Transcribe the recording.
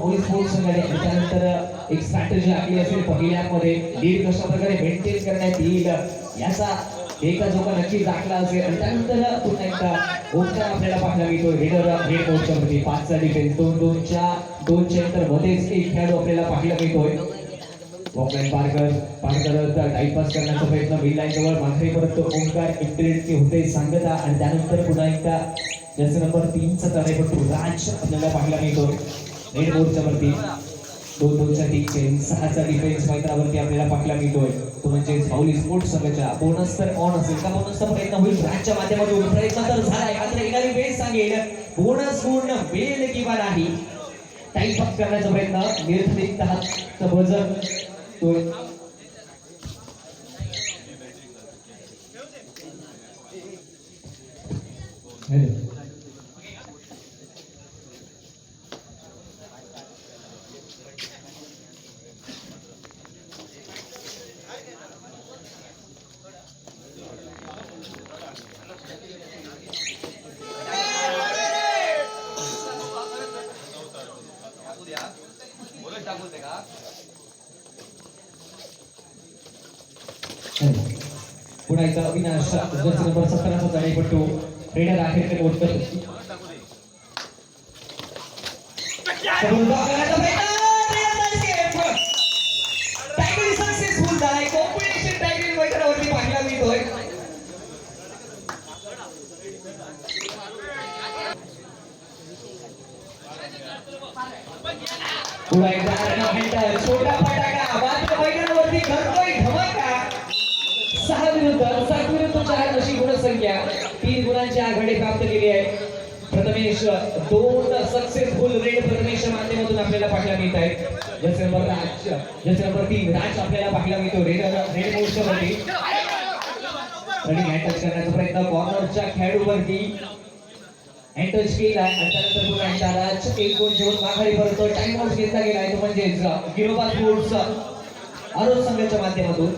Police force संघाने त्यानंतर एक स्ट्रॅटेजी आखली असेल पहिल्यामध्ये लीड कशा प्रकारे मेंटेन करण्यात येईल याचा एका जोका नक्कीच दाखला असेल. आणि त्यानंतर पुन्हा एकदा ओमकार आपल्याला पाहायला मिळतो हेडर रेड मोडच्या मध्ये पाचचा डिफेन्स दोन दोनच्या दोनच्या नंतर मध्येच एक खेळाडू आपल्याला पाहायला मिळतोय. वॉकलाईन पारकर कर टाइमपास करण्याचा प्रयत्न. मिड लाईन जवळ माघारी परत ओंकार इंटरनेटची होते सांगता. आणि त्यानंतर पुन्हा एकदा जसं नंबर तीनचा तरेपटू राज आपल्याला पाहायला मिळतोय. रेड बोर्डच्या वरती दोन दोनच्या टीमचे सहाचा डिफेन्स मैदानावरती आपल्याला पाठला मिळतोय. तो म्हणजे माऊली स्पोर्ट्स संघाच्या बोनस तर ऑन असेल. का बोनसचा प्रयत्न होईल? ब्रँचच्या माध्यमातून प्रयत्न तर झालाय. मात्र येणारी वेळ सांगेल. बोनस पूर्ण वेळ किंवा नाही. टाइम अप करण्याचा प्रयत्न. निर्धारित दहाचं बजर तो हॅलो पुन्हा एकदा अविनाश जर्सी नंबर सतराचा जाणीपट्टू रेडर अखेर ते मोठ सक्सेसफुल छोटा फटाका मात्र मैदानावरती करतोय धमाका सहा विरुद्ध सात विरुद्ध चार अशी गुणसंख्या तीन गुणांची आघाडी प्राप्त केली आहे. प्रथमेश दोन सक्सेसफुल रेड प्रथमेशच्या माध्यमातून आपल्याला पाहायला मिळत आहेत जसे नंबर राज जसे नंबर तीन राज आपल्याला पाहायला मिळतो रेड रेड मोडच्या वरती रनिंग करण्याचा प्रयत्न कॉर्नरच्या खेळाडूवरती एंटर्स केला आणि त्यानंतर पुन्हा एकदा राज एक गोल जेवण माघारी परततो टाइम आउट घेतला गेला आहे तो म्हणजेच गिरोबा स्पोर्ट्स आरोप संघाच्या माध्यमातून.